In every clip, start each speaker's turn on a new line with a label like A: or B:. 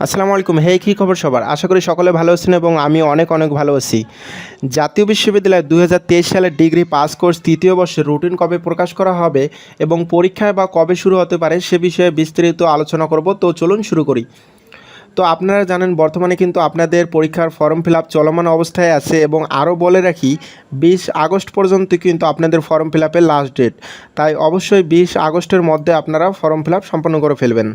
A: আসসালামু আলাইকুম। হে কী খবর সবার? আশা করি সকলে ভালো আছেন এবং আমি অনেক অনেক ভালো আছি। জাতীয় বিশ্ববিদ্যালয় দু হাজার তেইশ সালের ডিগ্রি পাস কোর্স তৃতীয় বর্ষের রুটিন কবে প্রকাশ করা হবে এবং পরীক্ষায় বা কবে শুরু হতে পারে সে বিষয়ে বিস্তারিত আলোচনা করব। তো চলুন শুরু করি। তো আপনারা জানেন, বর্তমানে কিন্তু আপনাদের পরীক্ষার ফর্ম ফিল আপ চলমান অবস্থায় আছে এবং আরও বলে রাখি, বিশ আগস্ট পর্যন্ত কিন্তু আপনাদের ফর্ম ফিল আপের লাস্ট ডেট। তাই অবশ্যই বিশ আগস্টের মধ্যে আপনারা ফর্ম ফিল আপ সম্পন্ন করে ফেলবেন।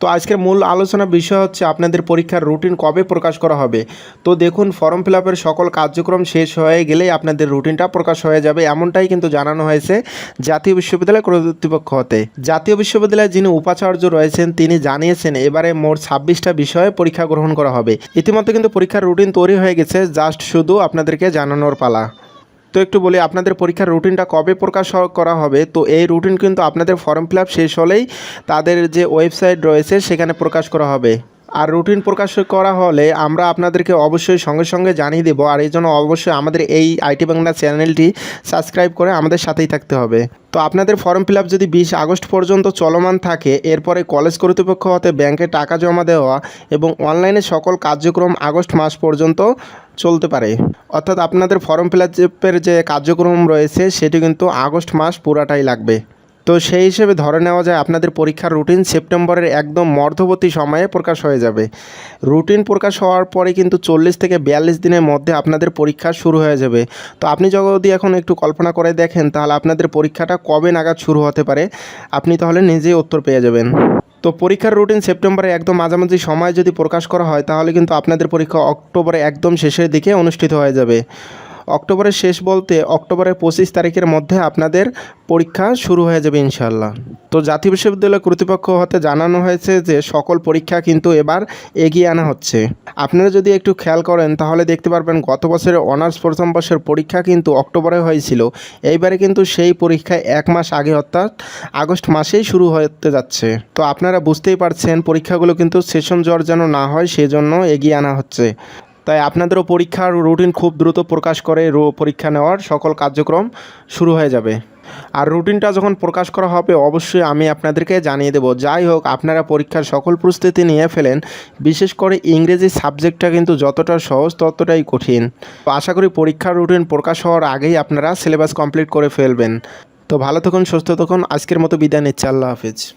A: তো আজকের মূল আলোচনা বিষয় হচ্ছে আপনাদের পরীক্ষার রুটিন কবে প্রকাশ করা হবে? তো দেখুন ফর্ম ফিল সকল কার্যক্রম শেষ হয়ে গেলেই আপনাদের রুটিনটা প্রকাশ হয়ে যাবে। এমনটাই কিন্তু জানানো হয়েছে জাতীয় বিশ্ববিদ্যালয় কর্তৃপক্ষ হতে। জাতীয় বিশ্ববিদ্যালয়ে যিনি উপাচার্য রয়েছেন, তিনি জানিয়েছেন এবারে মোট ছাব্বিশটা বিষয়ে পরীক্ষা গ্রহণ করা হবে। ইতিমধ্যে কিন্তু পরীক্ষার রুটিন তৈরি হয়ে গেছে জাস্ট শুধু আপনাদেরকে জানানোর পালা। তো একটু বলি, আপনাদের পরীক্ষার রুটিনটা কবে প্রকাশ করা হবে? তো এই রুটিন কিন্তু আপনাদের ফর্ম ফিল শেষ হলেই তাদের যে ওয়েবসাইট রয়েছে সেখানে প্রকাশ করা হবে। আর রুটিন প্রকাশ করা হলে আমরা আপনাদেরকে অবশ্যই সঙ্গে সঙ্গে জানিয়ে দেবো। আর এই জন্য অবশ্যই আমাদের এই আইটি বাংলা চ্যানেলটি সাবস্ক্রাইব করে আমাদের সাথেই থাকতে হবে। তো আপনাদের ফর্ম ফিল যদি বিশ আগস্ট পর্যন্ত চলমান থাকে, এরপরে কলেজ কর্তৃপক্ষ হতে ব্যাংকে টাকা জমা দেওয়া এবং অনলাইনে সকল কার্যক্রম আগস্ট মাস পর্যন্ত চলতে পারে। অর্থাৎ আপনাদের ফর্ম ফিল যে কার্যক্রম রয়েছে, সেটি কিন্তু আগস্ট মাস পুরাটাই লাগবে। তো সেই হিসেবে ধরে নেওয়া যায় আপনাদের পরীক্ষার রুটিন সেপ্টেম্বরের একদম মধ্যবর্তী সময়ে প্রকাশ হয়ে যাবে। রুটিন প্রকাশ হওয়ার পরে কিন্তু চল্লিশ থেকে বিয়াল্লিশ দিনের মধ্যে আপনাদের পরীক্ষা শুরু হয়ে যাবে। তো আপনি যদি এখন একটু কল্পনা করে দেখেন, তাহলে আপনাদের পরীক্ষাটা কবে নাগাদ শুরু হতে পারে? আপনি তাহলে নিজেই উত্তর পেয়ে যাবেন। তো পরীক্ষার রুটিন সেপ্টেম্বরে একদম মাঝামাঝি সময় যদি প্রকাশ করা হয়, তাহলে কিন্তু আপনাদের পরীক্ষা অক্টোবরে একদম শেষের দিকে অনুষ্ঠিত হয়ে যাবে। অক্টোবরের শেষ বলতে অক্টোবরের পঁচিশ তারিখের মধ্যে আপনাদের পরীক্ষা শুরু হয়ে যাবে ইনশাল্লাহ তো জাতীয় বিশ্ববিদ্যালয় কর্তৃপক্ষ হতে জানানো হয়েছে যে সকল পরীক্ষা কিন্তু এবার এগিয়ে আনা হচ্ছে। আপনারা যদি একটু খেয়াল করেন তাহলে দেখতে পারবেন গত বছরের অনার্স প্রথম বর্ষের পরীক্ষা কিন্তু অক্টোবরে হয়েছিল। এইবারে কিন্তু সেই পরীক্ষায় এক মাস আগে অর্থাৎ আগস্ট মাসেই শুরু হতে যাচ্ছে। তো আপনারা বুঝতেই পারছেন পরীক্ষাগুলো কিন্তু সেশন জ্বর যেন না হয় সেজন্য এগিয়ে আনা হচ্ছে। তাই আপনাদেরও পরীক্ষার রুটিন খুব দ্রুত প্রকাশ করে রো- পরীক্ষা নেওয়ার সকল কার্যক্রম শুরু হয়ে যাবে। আর রুটিনটা যখন প্রকাশ করা হবে, অবশ্যই আমি আপনাদেরকে জানিয়ে দেবো। যাই হোক, আপনারা পরীক্ষার সকল প্রস্তুতি নিয়ে ফেলেন। বিশেষ করে ইংরেজি সাবজেক্টটা কিন্তু যতটা সহজ, ততটাই কঠিন। তো আশা করি পরীক্ষার রুটিন প্রকাশ হওয়ার আগেই আপনারা সিলেবাস কমপ্লিট করে ফেলবেন। তো ভালো থাকুন, সুস্থ থাকুন। আজকের মতো বিদায় নিচ্ছি। আল্লাহ হাফিজ।